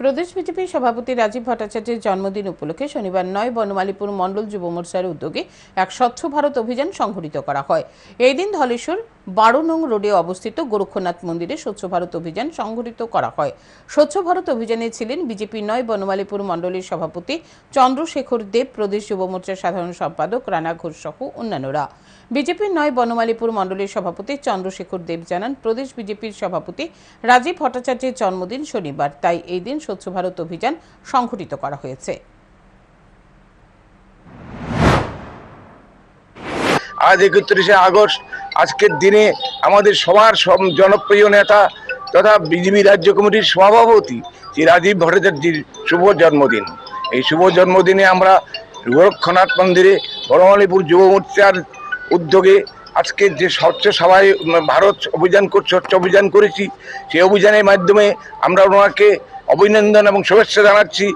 প্রদেশ BJP সভাপতি রাজীব ভট্টাচার্যের জন্মদিন উপলক্ষে শনিবার নয় বনমালীপুর মণ্ডল যুব মোর্চার উদ্যোগে এক স্বচ্ছ ভারত অভিযান সংঘটিত করা হয়। এই দিন ধলেশ্বর বারো নং রোডে অবস্থিত গোরক্ষনাথ মন্দিরে স্বচ্ছ ভারত অভিযান সংঘটিত করা হয়। স্বচ্ছ ভারত অভিযানে ছিলেন বিজেপি নয় বনমালীপুর মণ্ডলের সভাপতি চন্দ্রশেখর দেব, প্রদেশ যুব মোর্চার সাধারণ সম্পাদক রানা ঘোষ সহ অন্যান্যরা। বিজেপির নয় বনমালীপুর মণ্ডলের সভাপতি চন্দ্রশেখর দেব জানান, প্রদেশ বিজেপির সভাপতি রাজীব ভট্টাচার্যের জন্মদিন শনিবার। তাই এই দিন স্বচ্ছ ভারত অভিযান সংঘটিত করা হয়েছে। আজ একত্রিশে আগস্ট, আজকের দিনে আমাদের সবার সব জনপ্রিয় নেতা তথা বিজেপি রাজ্য কমিটির সভাপতি শ্রী রাজীব ভট্টাচার্যের শুভ জন্মদিন। এই শুভ জন্মদিনে আমরা গোরক্ষনাথ মন্দিরে বড়মালীপুর যুব মোর্চার উদ্যোগে আজকে যে স্বচ্ছ সভায় ভারত অভিযান স্বচ্ছ অভিযান করেছি, সেই অভিযানের মাধ্যমে আমরা ওনাকে অভিনন্দন এবং শুভেচ্ছা জানাচ্ছি।